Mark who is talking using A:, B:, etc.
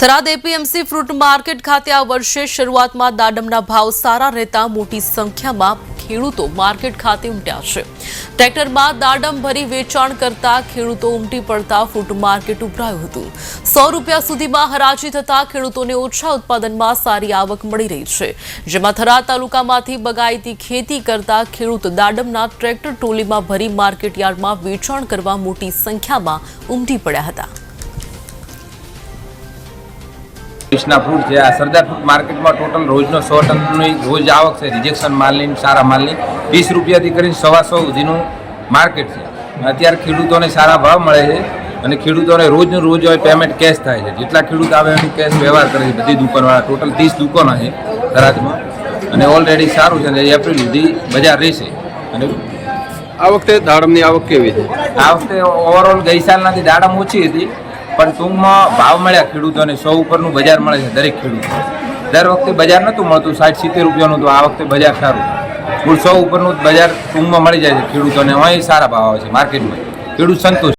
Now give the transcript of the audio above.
A: Tharad APMC fruit market ખાતે આ વર્ષે શરૂઆતમાં દાડમના ભાવ સારા રહેતા મોટી સંખ્યામાં ખેડૂતો માર્કેટ ખાતે ઉમટ્યા છે. ટ્રેક્ટરમાં દાડમ ભરી વેચાણ કરતા ખેડૂતો ઉમટી પડતા ફ્રૂટ માર્કેટ ઉભરાયું હતું. સો રૂપિયા સુધીમાં હરાજી થતા ખેડૂતોને ઓછા ઉત્પાદનમાં સારી આવક મળી રહી છે. જેમાં થરાદ તાલુકામાંથી બગાયતી ખેતી કરતા ખેડૂત દાડમના ટ્રેક્ટર ટોલીમાં ભરી માર્કેટ યાર્ડમાં વેચાણ કરવા મોટી સંખ્યામાં ઉમટી પડ્યા હતા.
B: કૃષ્ણા ફ્રૂટ છે. આ સરદાર ફ્રૂટ માર્કેટમાં ટોટલ રોજનો સો ટનની રોજ આવક છે. રિજેક્શન માલની સારા માલની. વીસ રૂપિયાથી કરીને સવા સો સુધીનું માર્કેટ છે. અત્યારે ખેડૂતોને સારા ભાવ મળે છે અને ખેડૂતોને રોજનું રોજ હોય પેમેન્ટ કેશ થાય છે. જેટલા ખેડૂત આવે એનું કેશ વ્યવહાર કરે છે. બધી દુકાનવાળા ટોટલ ત્રીસ દુકાનો છે થરાદમાં અને ઓલરેડી સારું છે અને એપ્રિલ સુધી બજાર રહેશે. અને
C: આ વખતે દાડમની આવક કેવી છે?
B: આ વખતે ઓવરઓલ ગઈ સાલનાથી દાડમ ઓછી હતી. પણ ટૂંકમાં ભાવ મળ્યા ખેડૂતોને સો ઉપરનું બજાર મળે છે દરેક ખેડૂતો દર વખતે બજાર નહોતું મળતું સાઠ સિત્તેર રૂપિયાનું તો આ વખતે બજાર સારું. કુલ સો ઉપરનું બજાર ટૂંકમાં મળી જાય છે ખેડૂતોને. અહીં સારા ભાવ આવે છે માર્કેટમાં. ખેડૂત સંતોષ